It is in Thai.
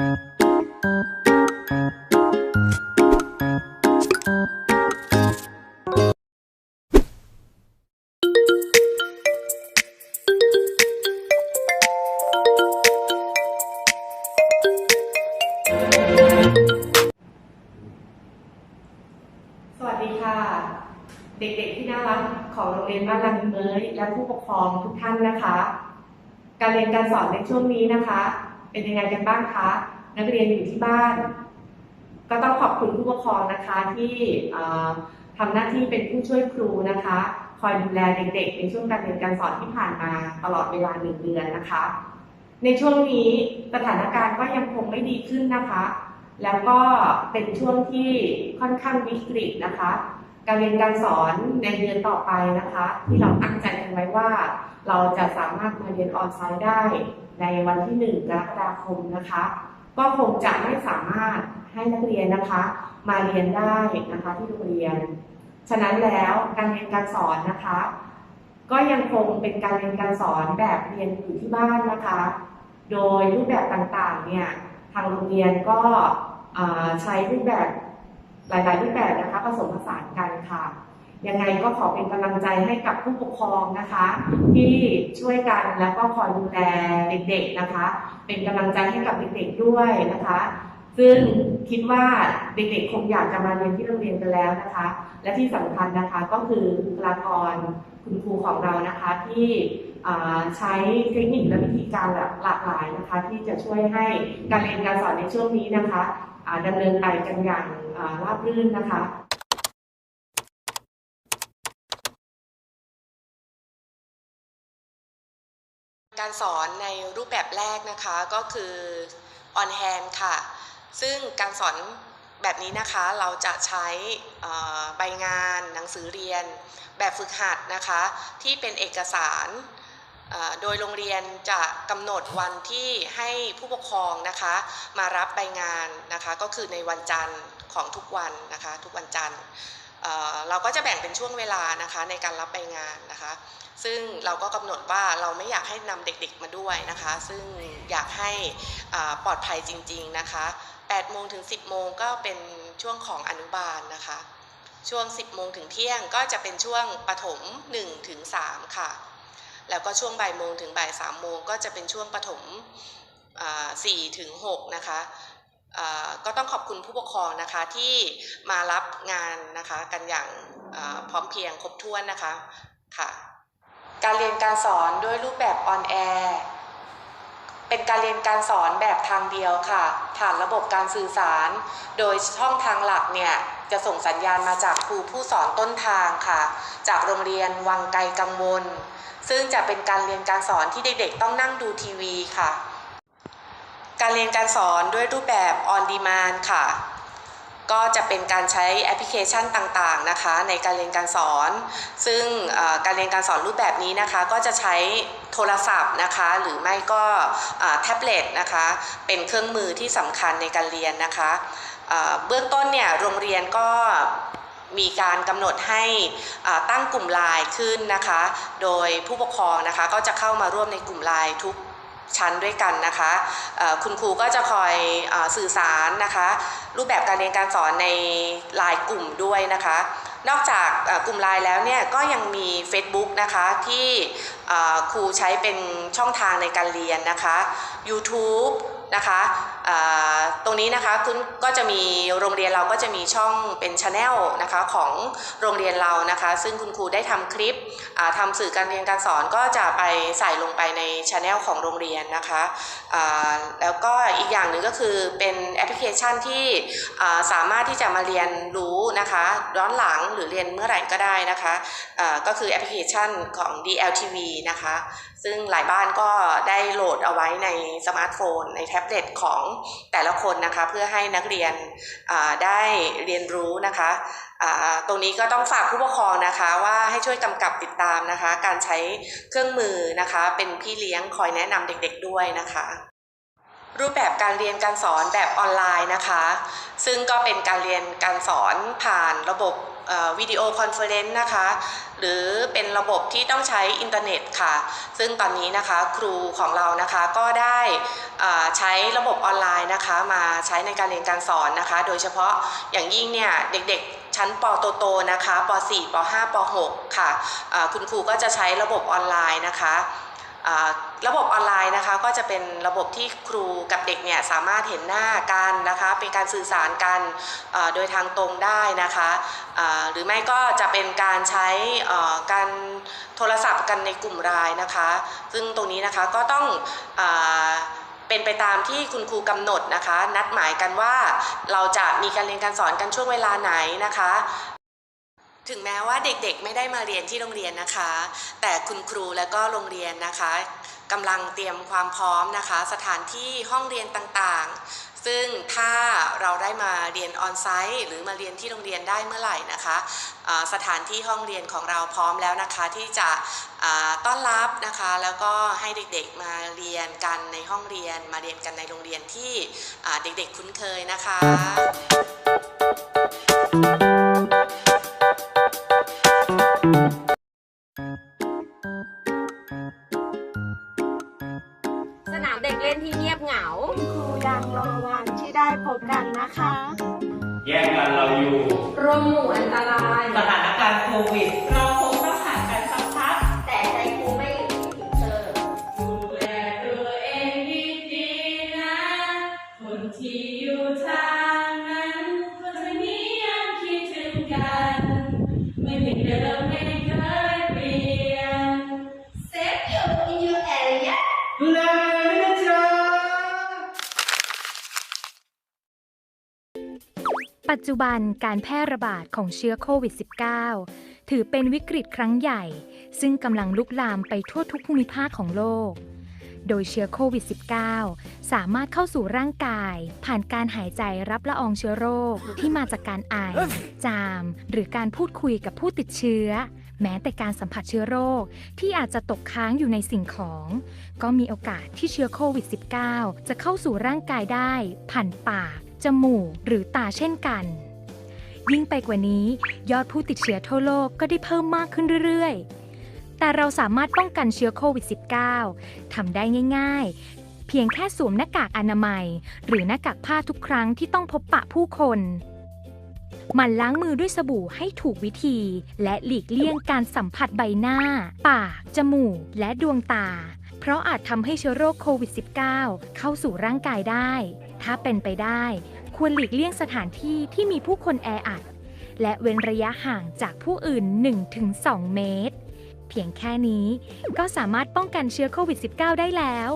สวัสดีค่ะ เด็กๆที่น่ารักของโรงเรียนบ้านลังเมยและผู้ปกครองทุกท่านนะคะ การเรียนการสอนในช่วงนี้นะคะ เป็นยังไงกันบ้างคะ นักเรียนอยู่ที่บ้าน ก็ต้องขอบคุณผู้ปกครองนะคะที่ทำหน้าที่เป็นผู้ช่วยครูนะคะ คอยดูแลเด็กๆ ในช่วงการเรียนการสอนที่ผ่านมาตลอดเวลาหนึ่งเดือนนะคะ ในช่วงนี้สถานการณ์ก็ยังคงไม่ดีขึ้นนะคะ แล้วก็เป็นช่วงที่ค่อนข้างวิกฤตนะคะ การเรียนการสอนในเดือนต่อไปนะคะ ที่เราตั้งใจกันไว้ว่า เราจะสามารถมาเรียนออนไลน์ได้ ในวันที่ 1 กรกฎาคมนะคะ ก็คงจะไม่สามารถให้นักเรียนนะคะ มาเรียนได้นะคะที่โรงเรียน ฉะนั้นแล้วการเรียนการสอนนะคะ ก็ยังคงเป็นการเรียนการสอนแบบเรียนอยู่ที่บ้านนะคะ โดยรูปแบบต่างๆเนี่ยทางโรงเรียนก็ใช้รูปแบบหลาย ๆ รูปแบบนะคะผสมผสานกันค่ะ ยังไงก็ขอเป็นกำลังใจให้กับผู้ปกครองนะคะ ที่ช่วยกันแล้วก็คอยดูแลเด็กๆนะคะ เป็นกำลังใจให้กับเด็กๆด้วยนะคะ ซึ่งคิดว่าเด็กๆคงอยากจะมาเรียนที่โรงเรียนกันแล้วนะคะ และที่สำคัญนะคะก็คือบุคลากรคุณครูของเรานะคะที่ใช้เทคนิคและวิธีการหลากหลายนะคะ ที่จะช่วยให้การเรียนการสอนในช่วงนี้นะคะดำเนินไปกันอย่างราบรื่นนะคะ การสอนในรูปแบบแรกนะคะก็คือ on hand ค่ะ ซึ่งการสอนแบบนี้นะคะเราจะใช้ใบงานหนังสือเรียน แบบฝึกหัดนะคะ ที่เป็นเอกสารโดยโรงเรียนจะกำหนดวันที่ให้ผู้ปกครองนะคะ มารับใบงานนะคะ ก็คือในวันจันทร์ของทุกวันนะคะ ทุกวันจันทร์ เราก็จะแบ่งเป็นช่วงเวลานะคะในการรับใบงานนะคะ ซึ่งเราก็กำหนดว่าเราไม่อยากให้นำเด็กๆมาด้วยนะคะ ซึ่งอยากให้ปลอดภัยจริง ๆนะคะ8โมงถึง 10 โมงก็เป็นช่วงของอนุบาลนะคะ ช่วง 10 โมงถึงเที่ยงก็จะเป็นช่วงปฐม1ถึง3ค่ะ แล้วก็ช่วงบ่ายโมงถึงบ่าย3โมงก็จะเป็นช่วงปฐม4ถึง6นะคะ ก็ต้องขอบคุณผู้ปกครองนะคะที่มารับงานนะคะกันอย่างพร้อมเพรียงครบถ้วนนะคะค่ะการเรียนการสอนด้วยรูปแบบออนแอร์เป็นการเรียนการสอนแบบทางเดียวค่ะ ผ่านระบบการสื่อสาร โดยช่องทางหลักเนี่ยจะส่งสัญญาณมาจากครูผู้สอนต้นทางค่ะ จากโรงเรียนวังไกลกังวล ซึ่งจะเป็นการเรียนการสอนที่เด็กๆต้องนั่งดูทีวีค่ะ การเรียนการสอนด้วยรูปแบบ on demand ค่ะ ก็จะเป็นการใช้แอปพลิเคชันต่างๆนะคะในการเรียนการสอน ซึ่งการเรียนการสอนรูปแบบนี้นะคะก็จะใช้โทรศัพท์นะคะหรือไม่ก็แท็บเล็ตนะคะเป็นเครื่องมือที่สำคัญในการเรียนนะคะเอ่อเบื้องต้นเนี่ยโรงเรียนก็มีการกำหนดให้ตั้งกลุ่มไลน์ขึ้นนะคะ โดยผู้ปกครองนะคะก็จะเข้ามาร่วมในกลุ่มไลน์ทุก ชั้นด้วยกันนะคะคุณครูก็จะคอยอสื่อสารนะคะ รูปแบบการเรียนการสอนในไลน์กลุ่มด้วยนะคะ นอกจากกลุ่มไลน์แล้วเนี่ยก็ยังมี Facebook นะคะที่ครูใช้เป็นช่องทางในการเรียนนะคะ YouTube นะคะตรงนี้นะคะคุณก็จะมีโรงเรียนเราก็จะมีช่องเป็นช anel นะคะของโรงเรียนเรานะคะ ซึ่งคุณครูได้ทำคลิปอ่าทำสื่อการเรียนการสอนก็จะไปใส่ลงไปในช anel ของโรงเรียนนะคะแล้วก็อีกอย่างหนึ่งก็คือเป็นแอปพลิเคชันที่สามารถที่จะมาเรียนรู้นะคะย้อนหลังหรือเรียนเมื่อไหร่ก็ได้นะคะก็คือแอปพลิเคชันของ DLTV นะคะ ซึ่งหลายบ้านก็ได้โหลดเอาไว้ในสมาร์ทโฟนในแท็บเล็ตของแต่ละคนนะคะ เพื่อให้นักเรียนได้เรียนรู้นะคะตรงนี้ก็ต้องฝากผู้ปกครองนะคะว่าให้ช่วยกำกับติดตามนะคะ การใช้เครื่องมือนะคะ เป็นพี่เลี้ยงคอยแนะนำเด็กๆด้วยนะคะ รูปแบบการเรียนการสอนแบบออนไลน์นะคะ ซึ่งก็เป็นการเรียนการสอนผ่านระบบวิดีโอคอนเฟอเรนซ์นะคะ หรือเป็นระบบที่ต้องใช้อินเทอร์เน็ตค่ะ ซึ่งตอนนี้นะคะครูของเรานะคะก็ได้ใช้ระบบออนไลน์นะคะ มาใช้ในการเรียนการสอนนะคะ โดยเฉพาะอย่างยิ่งเนี่ยเด็กๆ ชั้นปโตๆนะคะป .4 ป .5 ป .6 ค่ะอ่าคุณครูก็จะใช้ระบบออนไลน์นะคะ ระบบออนไลน์นะคะก็จะเป็นระบบที่ครูกับเด็กเนี่ยสามารถเห็นหน้ากันนะคะ เป็นการสื่อสารกันโดยทางตรงได้นะคะหรือไม่ก็จะเป็นการใช้การโทรศัพท์กันในกลุ่มรายนะคะ ซึ่งตรงนี้นะคะก็ต้องอเป็นไปตามที่คุณครูกำหนดนะคะ นัดหมายกันว่าเราจะมีการเรียนการสอนกันช่วงเวลาไหนนะคะ ถึงแม้ว่าเด็กๆไม่ได้มาเรียนที่โรงเรียนนะคะ แต่คุณครูและก็โรงเรียนนะคะกำลังเตรียมความพร้อมนะคะ สถานที่ห้องเรียนต่างๆ ซึ่งถ้าเราได้มาเรียนออนไซต์หรือมาเรียนที่โรงเรียนได้เมื่อไหร่นะคะสถานที่ห้องเรียนของเราพร้อมแล้วนะคะ ที่จะต้อนรับนะคะ แล้วก็ให้เด็กๆมาเรียนกันในห้องเรียน มาเรียนกันในโรงเรียนที่เด็กๆคุ้นเคยนะคะ อยู่รวมหมู่อันตราย สถานการณ์โควิด เราคงต้องห่างกันสักพัก แต่ใจครูไม่อยู่ที่เธอ ดูแลตัวเองดีๆนะ คนที่อยู่ทางนั้นคนจะนี้ยังคิดถึงกัน ไม่เหมือนเดิมไม่เคยเปลี่ยน Save you in your area ดูแลนะจ๊ะ ปั จจุบันการแพร่ระบาดของเชื้อโควิด -19 ถือเป็นวิกฤตครั้งใหญ่ ซึ่งกำลังลุกลามไปทั่วทุกภูมิภาคของโลก โดยเชื้อโควิด -19 สามารถเข้าสู่ร่างกาย ผ่านการหายใจรับละอองเชื้อโรคที่มาจากการไอ จาม หรือการพูดคุยกับผู้ติดเชื้อ แม้แต่การสัมผัสเชื้อโรคที่อาจจะตกค้างอยู่ในสิ่งของ ก็มีโอกาสที่เชื้อโควิด -19 จะเข้าสู่ร่างกายได้ผ่านปาก จมูก หรือตาเช่นกัน ยิ่งไปกว่านี้ ยอดผู้ติดเชื้อทั่วโลกก็ได้เพิ่มมากขึ้นเรื่อยๆ แต่เราสามารถป้องกันเชื้อโควิด -19 ทำได้ง่ายๆ เพียงแค่สวมหน้ากากอนามัย หรือหน้ากากผ้าทุกครั้งที่ต้องพบปะผู้คนหมันล้างมือด้วยสบู่ให้ถูกวิธี และหลีกเลี่ยงการสัมผัสใบหน้า ปาก จมูก และดวงตา เพราะอาจทำให้เชื้อโรคโควิด -19 เข้าสู่ร่างกายได้ ถ้าเป็นไปได้ ควรหลีกเลี่ยงสถานที่ที่มีผู้คนแออัด และเว้นระยะห่างจากผู้อื่น 1-2 เมตร เพียงแค่นี้ก็สามารถป้องกันเชื้อโควิด -19 ได้แล้ว